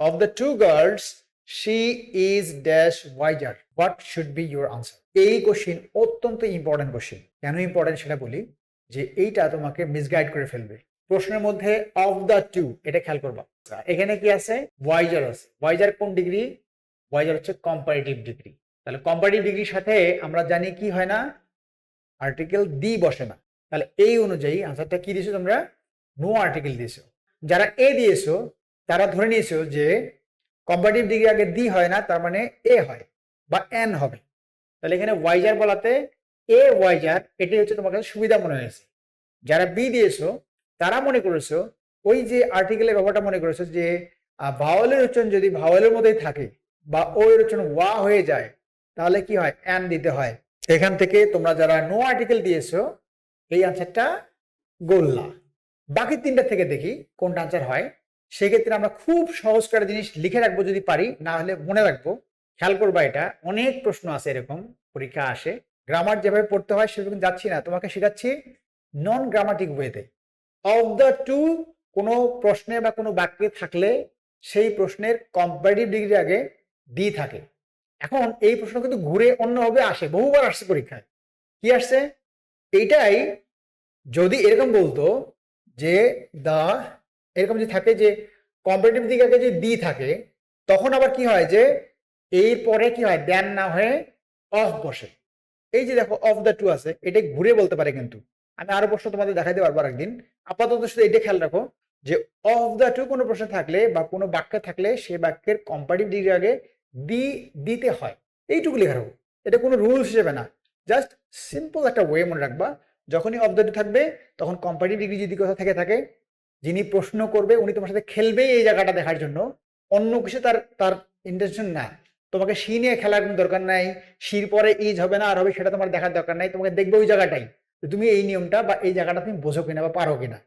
Of the two girls she is dash wiser what should be your answer এই question অত্যন্ত important question কেন important সেটা বলি? যে এইটা তোমাকে মিসগাইড করে ফেলবে। প্রশ্নের মধ্যে অফ দ্য টু এটা খেয়াল করবা। এখানে কি আছে? ওয়াইজার আছে। ওয়াইজার কোন ডিগ্রি ওয়াইজার হচ্ছে কম্পারেটিভ ডিগ্রি তাহলে কম্পারেটিভ ডিগ্রির সাথে আমরা জানি কি হয় না? আর্টিকেল দি বসে না। তাহলে এই অনুযায়ী আনসারটা কি দিয়েছ তোমরা? নো আর্টিকেল দিয়েছ যারা এ দিয়েছ তারা ধরে নিয়েছো যে কম্পারেটিভ ডিগ্রি আগে দি হয় না, তার মানে এ হয় বা এন হবে। তাহলে এখানে ওয়াইজার বলাতে এ ওয়াইজার এটি হচ্ছে তোমার কাছে সুবিধা মনে হয়েছে। যারা বি দিয়েছ, তারা মনে করেছ, ওই যে আর্টিকেলের ব্যাপারটা মনে করেছ যে ভাওয়ালের উচ্চারণ যদি ভাওয়ালের মধ্যেই থাকে বা ও এর উচ্চারণ ওয়া হয়ে যায়, তাহলে কি হয়? অ্যান দিতে হয়। এখান থেকে তোমরা যারা নো আর্টিকেল দিয়েছ, এই আনসারটা গোল্লা। বাকি তিনটা থেকে দেখি কোনটা আনসার হয়। সেক্ষেত্রে আমরা খুব সহজ করে জিনিস লিখে রাখব যদি পারি, না হলে মনে রাখব। খেয়াল করবা এটা, অনেক প্রশ্ন আছে এরকম, পরীক্ষা আসে। গ্রামার যেভাবে পড়তে হয় সেরকম যাচ্ছি না, তোমাকে শেখাচ্ছি নন গ্রামাটিক ওয়েতে অফ দ্য টু কোনো প্রশ্নে বা কোনো বাক্যে থাকলে সেই প্রশ্নের কম্পারেটিভ ডিগ্রি আগে দি থাকে। এখন এই প্রশ্ন কিন্তু ঘুরে অন্যভাবে আসে, বহুবার আসছে পরীক্ষায়। কি আসছে? এইটাই যদি এরকম বলতো যে দা এরকম যে থাকে যে কম্পারেটিভ দিকে আগে যে দি থাকে, তখন আবার কি হয় যে এর পরে কি হয়? দেন না হয়ে অফ বসে। এই যে দেখো অফ দ্য টু আছে এটা ঘুরে বলতে পারে কিন্তু। আমি আরও প্রশ্ন তোমাদের দেখাতে পারব একদিন আপাতত শুধু এটা খেয়াল রাখো যে অফ দ্য টু কোনো প্রশ্ন থাকলে বা কোনো বাক্য থাকলে সে বাক্যের কম্পারেটিভ ডিগ্রি আগে দি দিতে হয়। এইটুকু লেখা রাখো। এটা কোনো রুলস হিসেবে না। জাস্ট সিম্পল একটা ওয়ে মনে রাখবা। যখনই অফ দ্য টু থাকবে, তখন কম্পারেটিভ ডিগ্রি যদি কোথাও থেকে থাকে যিনি প্রশ্ন করবে, উনি তোমার সাথে খেলবে এই জায়গাটা দেখার জন্য। অন্য কিছু তার তার ইন্টেনশন না তোমাকে সি নিয়ে খেলার কোনো দরকার নাই। সির পরে ইজ হবে না, আর হবে সেটা তোমার দেখার দরকার নাই। তোমাকে দেখবে ওই জায়গাটাই। তুমি এই নিয়মটা বা এই জায়গাটা তুমি বোঝো কিনা বা পারো কিনা।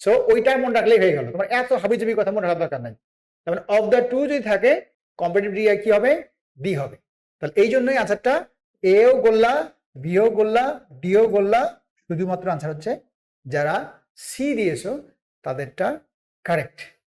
সো ওইটা মনে রাখলেই হয়ে গেল। তোমার এত হাবিজাবি কথা মনে রাখার দরকার নাই। তার মানে অফ দ্য টু যদি থাকে কম্পিটিভ ডিগ্রি কি হবে? ডি হবে। তাহলে এই জন্যই আনসারটা এও গোল্লা বিও গোল্লা ডিও গোল্লা। শুধুমাত্র আনসার হচ্ছে যারা সি দিয়েছ তাদেরটা কারেক্ট